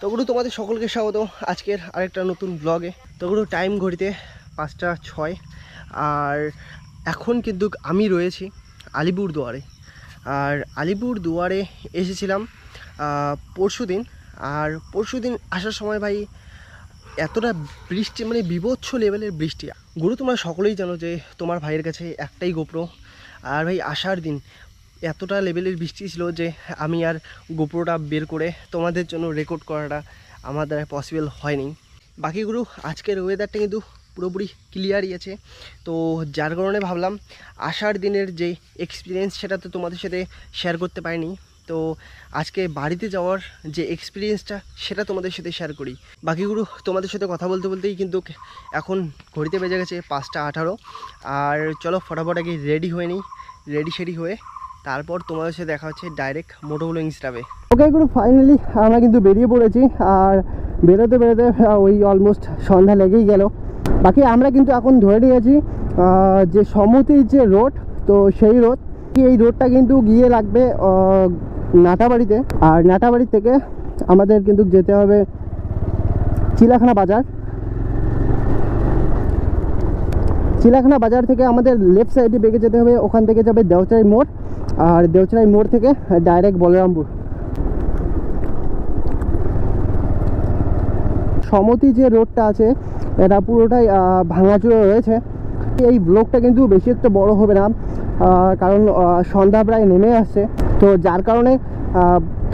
তো গুরু তোমাদের সকলকে স্বাগত আজকের আরেকটা নতুন ব্লগে তো গুরু টাইম ঘড়িতে পাঁচটা ছয়। আর এখন কিন্তু আমি রয়েছি আলিপুর দুয়ারে। আর আলিপুর দুয়ারে এসেছিলাম পরশু দিন আর পরশু দিন আসার সময় ভাই, এতটা বৃষ্টি মানে বিভৎস লেভেলের বৃষ্টি। গুরু, তোমরা সকলেই জানো যে তোমার ভাইয়ের কাছে একটাই গোপ্রো। আর ভাই আসার দিন। এতটা লেভেলের বৃষ্টি ছিল যে আমি আর গোপ্রোটা বের করে তোমাদের জন্য রেকর্ড করাটা আমার দ্বারা পসিবল হয়নি। বাকিগুলো আজকের ওয়েদারটা কিন্তু পুরোপুরি ক্লিয়ারই আছে তো যার কারণে ভাবলাম আসার দিনের যে এক্সপিরিয়েন্স সেটা তো তোমাদের সাথে শেয়ার করতে পারিনি। তো আজকে বাড়িতে যাওয়ার যে এক্সপিরিয়েন্সটা সেটা তোমাদের সাথে শেয়ার করি। বাকিগুলো তোমাদের সাথে কথা বলতে বলতেই কিন্তু এখন ঘড়িতে বেজে গেছে পাঁচটা আঠারো। আর চলো ফটাফট আগে রেডি হয়ে নিই। রেডি সেডি হয়ে তারপর তোমাদের সাথে দেখা হচ্ছে ডাইরেক্ট মোটোগুলো ইনস্টাবে ওকে গুরু ফাইনালি আমরা কিন্তু বেরিয়ে পড়েছি আর বেরোতে বেরোতে ওই অলমোস্ট সন্ধ্যা লেগেই গেল। বাকি আমরা কিন্তু এখন ধরে নিয়েছি যে সমতির যে রোড, তো সেই রোড, এই রোডটা কিন্তু গিয়ে লাগবে নাটাবাড়িতে। আর নাটাবাড়ি থেকে আমাদের কিন্তু যেতে হবে চিলাখানা বাজার। চিলাখানা বাজার থেকে আমাদের লেফট সাইডে বেগে যেতে হবে, ওখান থেকে যাবে দেওচাই মোড়। আর দেওচাই মোড় থেকে ডাইরেক্ট বলরামপুর। সমতি যে রোডটা আছে, এটা পুরোটাই ভাঙাচুরো রয়েছে। এই ব্লকটা কিন্তু বেশি একটা বড় হবে না কারণ সন্ধ্যা প্রায় নেমে আসছে। তো যার কারণে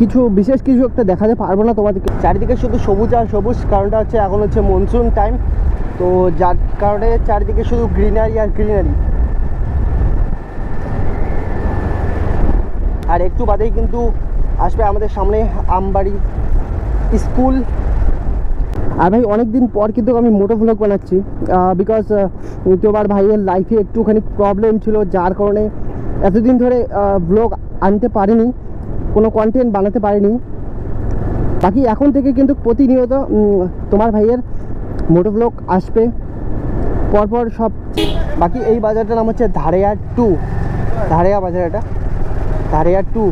কিছু, বিশেষ কিছু একটা দেখাতে পারব না তোমাদেরকে। চারিদিকে শুধু সবুজ আর সবুজ, কারণটা হচ্ছে এখন হচ্ছে মনসুন টাইম তো যার কারণে চারিদিকে শুধু গ্রিনারি আর গ্রিনারি আর একটু বাদেই কিন্তু আসবে আমাদের সামনে আমবাড়ি স্কুল। আর ভাই অনেক দিন পর কিন্তু আমি মোটো ভ্লগ বানাচ্ছি বিকজ তোমার ভাইয়ের লাইফে একটুখানি প্রবলেম ছিল, যার কারণে এতদিন ধরে ভ্লগ আনতে পারিনি, কোনো কন্টেন্ট বানাতে পারিনি। বাকি এখন থেকে কিন্তু প্রতিনিয়ত তোমার ভাইয়ের মোটো ভ্লগ আসবে, পরপর সব। বাকি এই বাজারটার নাম হচ্ছে ধারেয়া টু ধারেয়া বাজার এটা। ধারেয়া টু।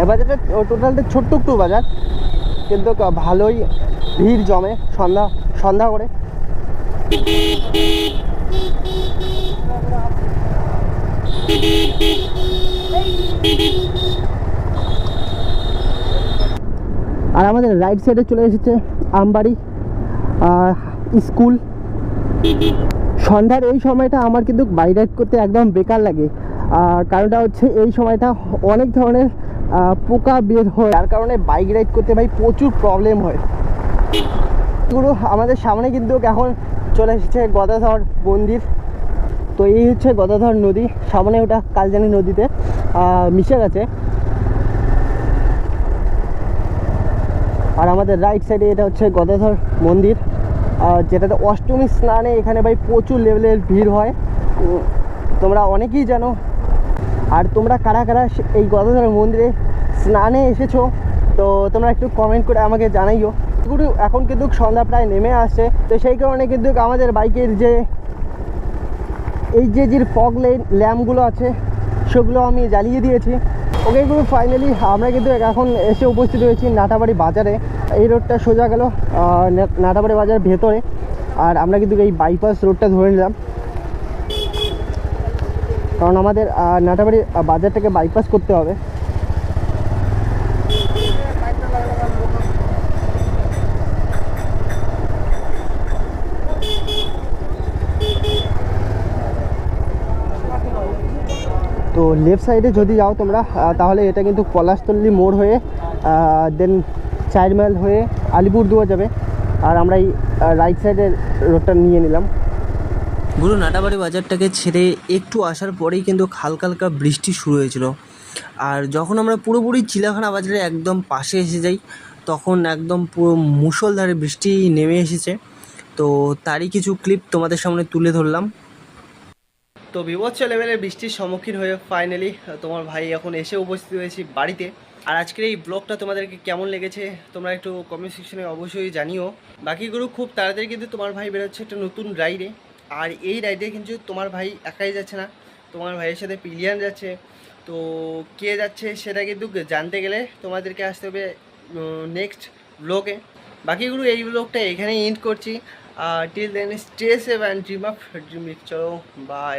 এই বাজারটা টোটালটা ছোট্ট একটু বাজার, কিন্তু ভালোই ভিড় জমে সন্ধ্যা সন্ধ্যা করে। আর আমাদের রাইট সাইডে চলে এসেছে আমবাড়ি, আর স্কুল। সন্ধ্যার এই সময়টা আমার কিন্তু বাইক রাইড করতে একদম বেকার লাগে। কারণটা হচ্ছে এই সময়টা অনেক ধরনের পোকা বের হয়। যার কারণে বাইক রাইড করতে ভাই প্রচুর প্রবলেম হয়। পুরো আমাদের সামনে কিন্তু এখন চলে এসেছে গদাধর মন্দির। তো এই হচ্ছে গদাধর নদী। সামনে ওটা কালজানি নদীতে মিশে গেছে। আর আমাদের রাইট সাইডে এটা হচ্ছে গদাধর মন্দির। যেটাতে অষ্টমী স্নানে এখানে ভাই প্রচুর লেভেলের ভিড় হয়। তোমরা অনেকেই জানো আর তোমরা কারা কারা এই গদাধর মন্দিরে স্নানে এসেছ, তো তোমরা একটু কমেন্ট করে আমাকে জানাইও। গুরু, এখন কিন্তু সন্ধ্যা প্রায় নেমে আসছে, তো সেই কারণে কিন্তু আমাদের বাইকের যে এই যে যে ফগ ল্যাম্পগুলো আছে, সেগুলো আমি জ্বালিয়ে দিয়েছি। ওকে গুলো ফাইনালি আমরা কিন্তু এখন এসে উপস্থিত হয়েছি নাটাবাড়ি বাজারে। এই রোডটা সোজা গেল নাটাবাড়ি বাজার ভেতরে। আর আমরা কিন্তু এই বাইপাস রোডটা ধরে নিলাম। কারণ আমাদের নাটাবাড়ি বাজারটাকে বাইপাস করতে হবে। তো লেফট সাইডে যদি যাও তোমরা তাহলে এটা কিন্তু পলাশতল্লি মোড় হয়ে দেন চার মাইল হয়ে আলিপুরদুয়ার যাবে। আর আমরা এই রাইট সাইডের রোডটা নিয়ে নিলাম। গুরু নাটাবাড়ি বাজারটাকে ছেড়ে একটু আসার পরেই কিন্তু হালকা হালকা বৃষ্টি শুরু হয়েছিল। আর যখন আমরা পুরোপুরি চিলাখানা বাজারে একদম পাশে এসে যাই, তখন একদম পুরো মুষলধারে বৃষ্টি নেমে এসেছে। তো তারই কিছু ক্লিপ তোমাদের সামনে তুলে ধরলাম। তো বিভৎস লেভেলের বৃষ্টির সম্মুখীন হয়ে ফাইনালি তোমার ভাই এখন এসে উপস্থিত হয়েছি বাড়িতে। আর আজকের এই ব্লগটা তোমাদেরকে কেমন লেগেছে, তোমরা একটু কমেন্ট সেকশনে অবশ্যই জানিও। বাকিগুলো খুব তাড়াতাড়ি কিন্তু তোমার ভাই বেরোচ্ছে একটা নতুন রাইডে আর এই রাইডে কিন্তু তোমার ভাই একাই যাচ্ছে না। তোমার ভাইয়ের সাথে পিলিয়ান যাচ্ছে। তো কে যাচ্ছে সেটা কিন্তু জানতে গেলে তোমাদেরকে আসতে হবে নেক্সট ব্লগে বাকিগুলো এই ব্লগটা এখানেই এন্ড করছি। আর till then stay safe and dream up dream চলো বাই